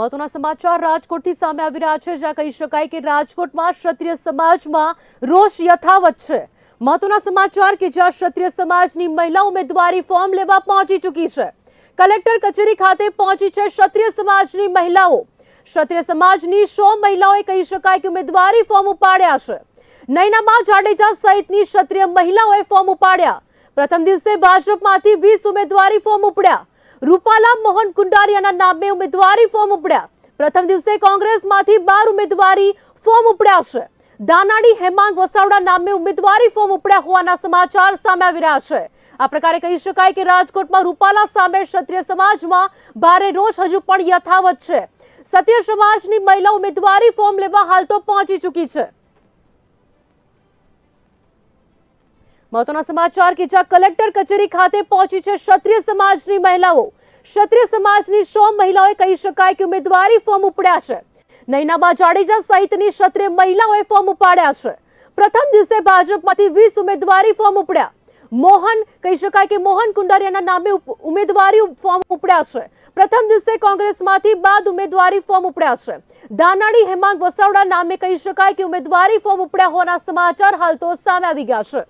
મહત્વના સમાચાર રાજકોટથી સામે આવી રહ્યા છે, જ્યાં કહી શકાય કે રાજકોટમાં ક્ષત્રિય સમાજમાં રોષ યથાવત છે. મહત્વના સમાચાર કે જ્યાં ક્ષત્રિય સમાજની મહિલા ઉમેદવારી ફોર્મ લેવા પહોંચી ચૂકી છે. કલેક્ટર કચેરી ખાતે પહોંચી છે ક્ષત્રિય સમાજની મહિલાઓ. ક્ષત્રિય સમાજની સો મહિલાઓએ કહી શકાય કે ઉમેદવારી ફોર્મ ઉપાડ્યા છે. નૈનાબા જાડેજા સહિતની ક્ષત્રિય મહિલાઓએ ફોર્મ ઉપાડ્યા. પ્રથમ દિવસે ભાજપમાંથી વીસ ઉમેદવારી ફોર્મ ઉપડ્યા. રૂપાલા મોહન કુંડારિયાના નામે ઉમેદવારી ફોર્મ ઉપડ્યા. પ્રથમ દિવસે કોંગ્રેસમાંથી બાર ઉમેદવારી ફોર્મ ઉપડ્યા છે દાનાડી, હેમાંગ, વસાવડા નામે ઉમેદવારી ફોર્મ ઉપડ્યા હોવાના સમાચાર સામે આવી રહ્યા છે. આ પ્રકારે કહી શકાય કે રાજકોટમાં રૂપાલા સામે ક્ષત્રિય સમાજમાં ભારે રોષ હજુ પણ યથાવત છે. સત્ય સમાજની મહિલા ઉમેદવારી ફોર્મ લેવા હાલ તો પહોંચી ચૂકી છે. મહત્વના સમાચાર કે જ્યાં કલેક્ટર કચેરી ખાતે પહોંચી છે ક્ષત્રિય સમાજની મહિલાઓ. ક્ષત્રિય સમાજની સો મહિલાઓએ કહી શકાય કે ઉમેદવારી ફોર્મ ઉપડ્યા છે. નૈનાબા જાડેજા સહિતની ક્ષત્રિય મહિલાઓએ ફોર્મ ઉપાડ્યા છે. પ્રથમ દિવસે ભાજપમાંથી વીસ ઉમેદવારી ફોર્મ ઉપડ્યા. મોહન, કહી શકાય કે મોહન કુંડારિયાના નામે ઉમેદવારી ફોર્મ ઉપડ્યા છે. પ્રથમ દિવસે કોંગ્રેસમાંથી બાદ ઉમેદવારી ફોર્મ ઉપડ્યા છે. દાનાડી હેમાંગ વસાવડા નામે કહી શકાય કે ઉમેદવારી ફોર્મ ઉપડ્યા હોવાના સમાચાર હાલ તો સામે આવી ગયા છે.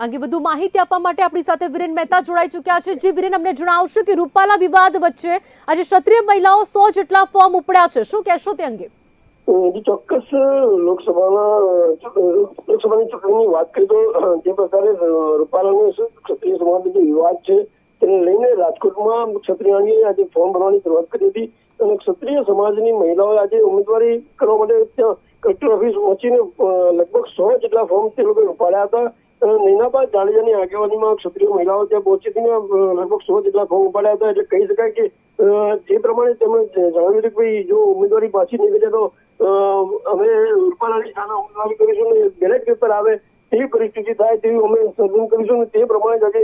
અંગે વધુ માહિતી આપવા માટે આપણી સાથે વિરેન મહેતા જોડાઈ ચૂક્યા છે. જે, વિરેન, અમને જણાવશો કે રૂપાલા વિવાદ વચ્ચે આજે ક્ષત્રિય મહિલાઓ સો જેટલા ફોર્મ ઉપડ્યા છે. શું કહેશો તે અંગે? ચોક્કસ લોકસભાના લોકસભાની ચૂંટણીની વાત કરીએ તો જે પ્રકારે રૂપાલાનો ક્ષત્રિય સમાજનો જે વિવાદ છે, તેને લઈને રાજકોટમાં ક્ષત્રિયાણીએ આજે ફોર્મ ભરવાની શરૂઆત કરી હતી. અને ક્ષત્રિય સમાજની મહિલાઓએ આજે ઉમેદવારી કરવા માટે ત્યાં કલેક્ટર ઓફિસ પહોંચીને લગભગ સો જેટલા ફોર્મ તે લોકોએ ઉપાડ્યા હતા. નૈનાબા જાડેજાની આગેવાનીમાં ક્ષત્રિય મહિલાઓ ત્યાં પહોંચી લગભગ સો જેટલા ફોર્મ ઉપાડ્યા હતા. એટલે કહી શકાય કે જે પ્રમાણે તેમણે જણાવ્યું હતું કે ભાઈ, જો ઉમેદવારી પાછી નીકળે તો અમે રૂપાલાની સામે ઉમેદવારી કરીશું ને, બેલેટ પેપર આવે તેવી પરિસ્થિતિ થાય તેવી અમે સર્જન કરીશું ને, તે પ્રમાણે આજે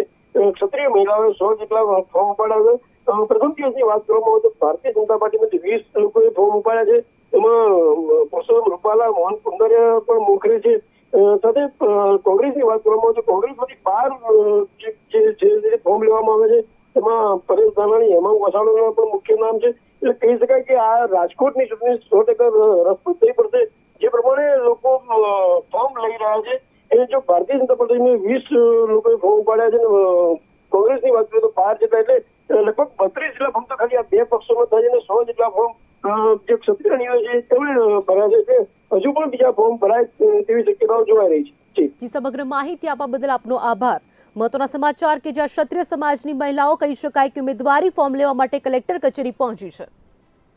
ક્ષત્રિય મહિલાઓએ સો જેટલા ફોર્મ ઉપાડ્યા હતા પ્રથમ દિવસની વાત કરવામાં આવે તો ભારતીય જનતા પાર્ટીમાંથી વીસ લોકોએ ફોર્મ ઉપાડ્યા છે. એમાં પરસોત્તમ રૂપાલા, મોહન કુંદરિયા પણ મોખરે છે. સાથે કોંગ્રેસની વાત કરવામાં આવે તો કોંગ્રેસમાંથી બાર જે ફોર્મ લેવામાં આવે છે એમાં પરેશ ધાનાણી, હેમાંગ વસાણોના પણ મુખ્ય નામ છે. એટલે કહી શકાય કે આ રાજકોટની ચૂંટણી સો ટકા રસપ્રદ થઈ પડશે. જે પ્રમાણે લોકો ફોર્મ લઈ રહ્યા છે. એ જો ભારતીય જનતા પાર્ટીને વીસ લોકોએ ફોર્મ ઉપાડ્યા છે કોંગ્રેસની વાત કરીએ તો બાર જેટલા એટલે લગભગ બત્રીસ જેટલા ફોર્મ તો ખાલી આ બે પક્ષોમાં થાય અને સો જેટલા ફોર્મ જે ક્ષત્રિય છે તેમણે ભર્યા છે. હજુ પણ બીજા ફોર્મ ભરાય તેવી શક્યતાઓ જોવાઈ રહી છે. જી, સમગ્ર માહિતી આપવા બદલ આપનો આભાર. મહત્વના સમાચાર કે જ્યાં ક્ષત્રિય સમાજની મહિલાઓ કહી શકાય કે ઉમેદવારી ફોર્મ લેવા માટે કલેક્ટર કચેરી પહોંચી છે.